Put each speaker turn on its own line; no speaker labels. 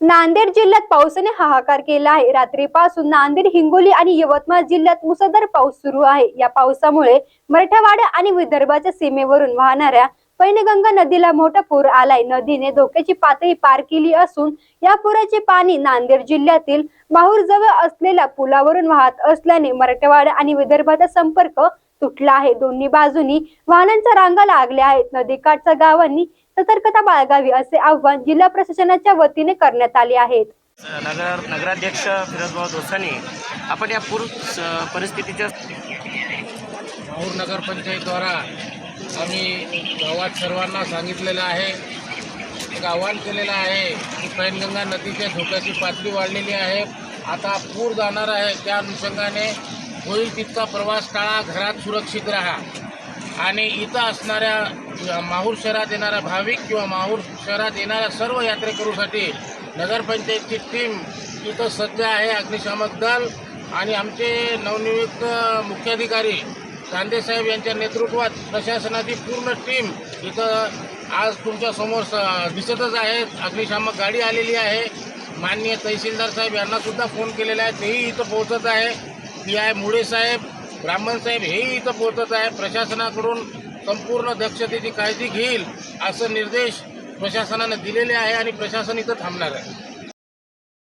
नांदेड जिल्ह्यात पावसाने हाहाकार केला आहे. रात्रीपासून नांदेड हिंगोली आणि यवतमाळ जिल्ह्यात मुसळधार पाऊस सुरू आहे. या पावसामुळे मराठवाडा आणि विदर्भाच्या सीमेवरून वाहणाऱ्या पैनगंगा नदीला मोठा पूर आलाय. नदीने धोक्याची पातळी पार केली असून या पुराचे पाणी नांदेड जिल्ह्यातील माहूर जवळ असलेल्या पुलावरून वाहत असल्याने मराठवाडा आणि विदर्भाचा संपर्क तुटला आहे. दोन्ही बाजूनी वाहनांच्या रांगा लागल्या आहेत. नदीकाठच्या गावांनी सतर्कता बाळगावी असे आवाहन जिल्हा प्रशासनाच्या वतीने करण्यात आले आहेत.
नगर नगराध्यक्ष फिरोजभाऊ दोसानी आपण या पूर स- परिस्थितीच्या
माहूर नगरपंचायतद्वारा आम्ही गावात सर्वांना सांगितलेलं आहे एक आवाहन केलेलं आहे की पैनगंगा नदीच्या धोक्याची पातळी वाढलेली आहे. आता पूर जाणार आहे त्या अनुषंगाने होईल तितका प्रवास टाळा घरात सुरक्षित राहा. आणि इथं असणाऱ्या माहूर शहरात येणाऱ्या भाविक किंवा माहूर शहरात येणाऱ्या सर्व यात्रेकरूसाठी नगरपंचायतची टीम इथं सज्ज आहे अग्निशामक दल आणि आमचे नवनियुक्त मुख्याधिकारी कांदेसाहेब यांच्या नेतृत्वात प्रशासनाची पूर्ण टीम इथं आज तुमच्यासमोर दिसतच आहे. अग्निशामक गाडी आलेली आहे. माननीय तहसीलदार साहेब यांनासुद्धा फोन केलेला आहे. तेही इथं पोहोचत आहे. पी आय मुळे साहेब ब्राह्मण साहेब हेही इथं पोहोचत आहे प्रशासनाकडून संपूर्ण दक्षतेची काळजी घेईल असं निर्देश प्रशासनानं दिलेले आहे आणि प्रशासन इथं थांबणार आहे.